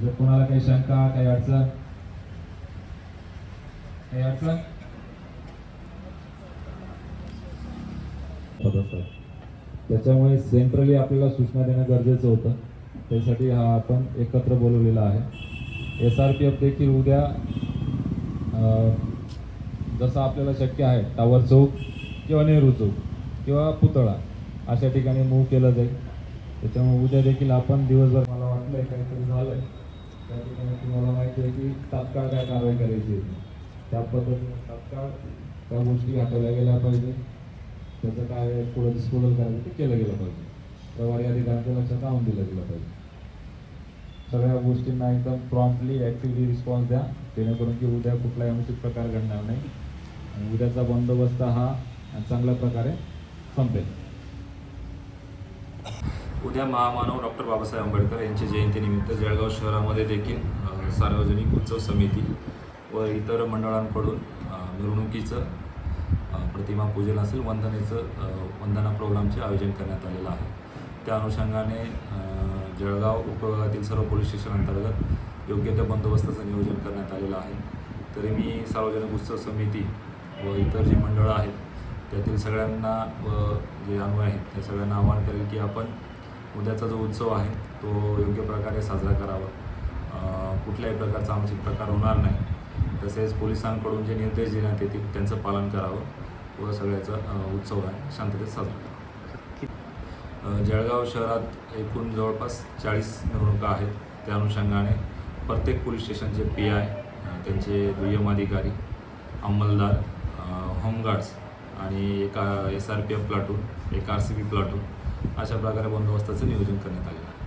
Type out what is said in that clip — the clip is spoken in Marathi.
जर कोणाला काही शंका काही अडचण? काही अडचण? त्याच्यामुळे सेंट्रली आपल्याला सूचना देणं गरजेचं होतं. त्यासाठी हा आपण एकत्र बोलवलेला आहे. एस आर पी एफ देखील उद्या जसं आपल्याला शक्य आहे टावर चौक किंवा नेहरू चौक किंवा पुतळा अशा ठिकाणी मूव्ह केलं जाईल. त्याच्यामुळे उद्या देखील आपण दिवसभर मला वाटलंय काहीतरी झालं आहे त्या ठिकाणी तुम्हाला माहिती आहे की तात्काळ काय कारवाई करायची आहे. त्या पद्धतीने तात्काळ त्या गोष्टी हटवल्या गेल्या पाहिजे. त्याचं काय पुढं डिस्पोजल करायचं ते केलं गेलं पाहिजे. प्रभारी अधिकाऱ्यांच्या लक्षात आणून दिलं गेलं पाहिजे. सगळ्या गोष्टींना एकदम प्रॉम्प्टली ॲक्टिव्हली रिस्पॉन्स द्या. जेणेकरून की उद्या कुठलाही अनुचित प्रकार घडणार नाही. आणि उद्याचा बंदोबस्त हा चांगल्या प्रकारे संपेल. उद्या महामानव डॉक्टर बाबासाहेब आंबेडकर यांची जयंतीनिमित्त जळगाव शहरामध्ये देखील सार्वजनिक उत्सव समिती व इतर मंडळांकडून मिरवणुकीचं प्रतिमा पूजन असेल वंदनेचं वंदना प्रोग्रामचे आयोजन करण्यात आलेलं आहे. त्या अनुषंगाने जळगाव उपविभागातील सर्व पोलीस स्टेशन अंतर्गत योग्य त्या बंदोबस्ताचं नियोजन करण्यात आलेलं आहे. तरी मी सार्वजनिक उत्सव समिती व इतर जी मंडळं आहेत त्यातील सगळ्यांना व जे अनुभव आहेत त्या सगळ्यांना आवाहन करेल की आपण उद्याचा जो उत्सव आहे तो योग्य प्रकारे साजरा करावा. कुठल्याही प्रकारचा आमचे प्रकार होणार नाही. तसेच पोलिसांकडून जे निर्देश देण्यात येतील त्यांचं पालन करावं. व सगळ्याचा उत्सव आहे. शांततेत साजरा करावा. जळगाव शहरात एकूण जवळपास चाळीस निवडणुका आहेत. त्या अनुषंगाने प्रत्येक पोलीस स्टेशनचे पी आय त्यांचे दुय्यम अधिकारी अंमलदार होमगार्ड्स आणि एका S R P F platoon एक आर सी बी प्लाटून अशा प्रकारे बंदोबस्ताचं नियोजन करण्यात आलेलं आहे.